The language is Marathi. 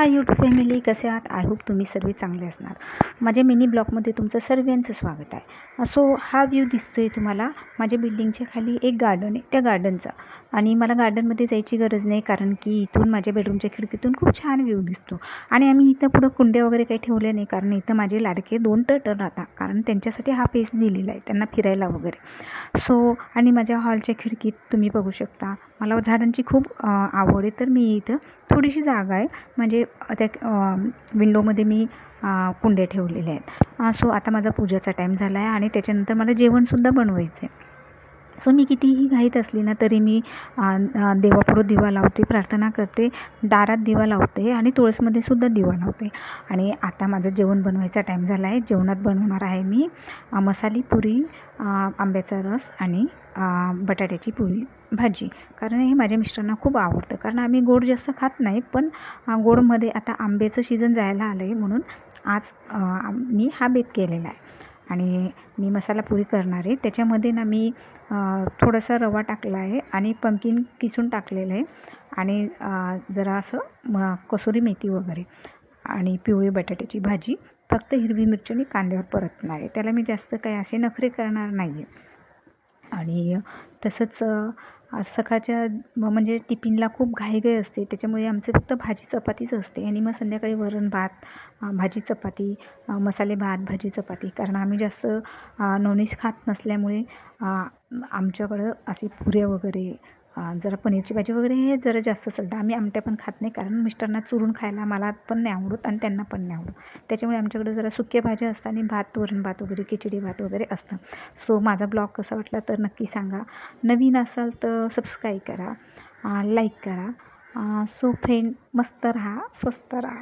हाय यूट्यूब फॅमिली कसे आहात? आय होप तुम्ही सर्व चांगले असणार. माझ्या मिनी ब्लॉकमध्ये तुमचं सर्वांचं स्वागत आहे. सो हा व्ह्यू दिसतोय तुम्हाला. माझ्या बिल्डिंगच्या खाली एक गार्डन आहे त्या गार्डनचा. आणि मला गार्डनमध्ये जायची गरज नाही कारण की इथून माझ्या बेडरूमच्या खिडकीतून खूप छान व्ह्यू दिसतो. आणि आम्ही इथं पुढं कुंड्या वगैरे काही ठेवले नाही कारण इथं माझे लाडके दोन टटर राहतात. कारण त्यांच्यासाठी हा पेस दिलेला आहे त्यांना फिरायला वगैरे. सो आणि माझ्या हॉलच्या खिडकीत तुम्ही बघू शकता. मला झाडांची खूप आवड आहे तर मी इथं थोडीशी जागा आहे. म्हणजे त्या विंडोमध्ये मी कुंडे कुंड्या ठेवलेल्या आहेत. सो आता माझा पूजाचा टाईम झाला आहे आणि त्याच्यानंतर मला जेवणसुद्धा बनवायचं आहे सो मी कितीही घाईत असली ना तरी मी देवापुढं दिवा लावते प्रार्थना करते दारात दिवा लावते आणि तुळसमध्ये सुद्धा दिवा लावते. आणि आता माझं जेवण बनवायचा टाईम झाला आहे जेवणात बनवणार आहे मी मसाली पुरी आंब्याचा रस आणि बटाट्याची पुरी भाजी. कारण हे माझ्या मिस्टरांना खूप आवडतं. कारण आम्ही गोड जास्त खात नाही पण गोडमध्ये आता आंब्याचं सीझन जायला आलं आहे म्हणून आज मी हा बेत केलेला आहे. आणि मी मसाला पुरी करणार आहे. त्याच्यामध्ये ना मी थोडासा रवा टाकला आहे आणि पंकीन किसून टाकलेलं आहे. आणि जरा असं म कसुरी मेथी वगैरे आणि पिवळी बटाट्याची भाजी. फक्त हिरवी मिरची आणि कांद्यावर परतणार आहे. त्याला मी जास्त काही असे नखरे करणार नाही आहे आणि तसंच आज सकाळच्या म्हणजे टिफिनला खूप घाईघाई असते. त्याच्यामुळे आमचं फक्त भाजी चपातीच असते. आणि मग संध्याकाळी वरण भात भाजी चपाती मसाले भात भाजी चपाती. कारण आम्ही जास्त नॉनव्हेज खात नसल्यामुळे आमच्याकडं असे पुऱ्या वगैरे जरा पनीरची भाजी वगैरे हे जरा जास्त चालतं आम्ही आमट्या पण खात नाही कारण मिस्टरांना चुरून खायला मला पण नाही आवडत आणि त्यांना पण नाही आवडत. त्याच्यामुळे आमच्याकडे जरा सुक्या भाज्या असतात आणि भात वरण भात वगैरे खिचडी भात वगैरे असतं. सो माझा ब्लॉग कसा वाटला तर नक्की सांगा. नवीन असाल तर सबस्क्राईब करा लाईक करा. सो फ्रेंड मस्त राहा स्वस्त राहा.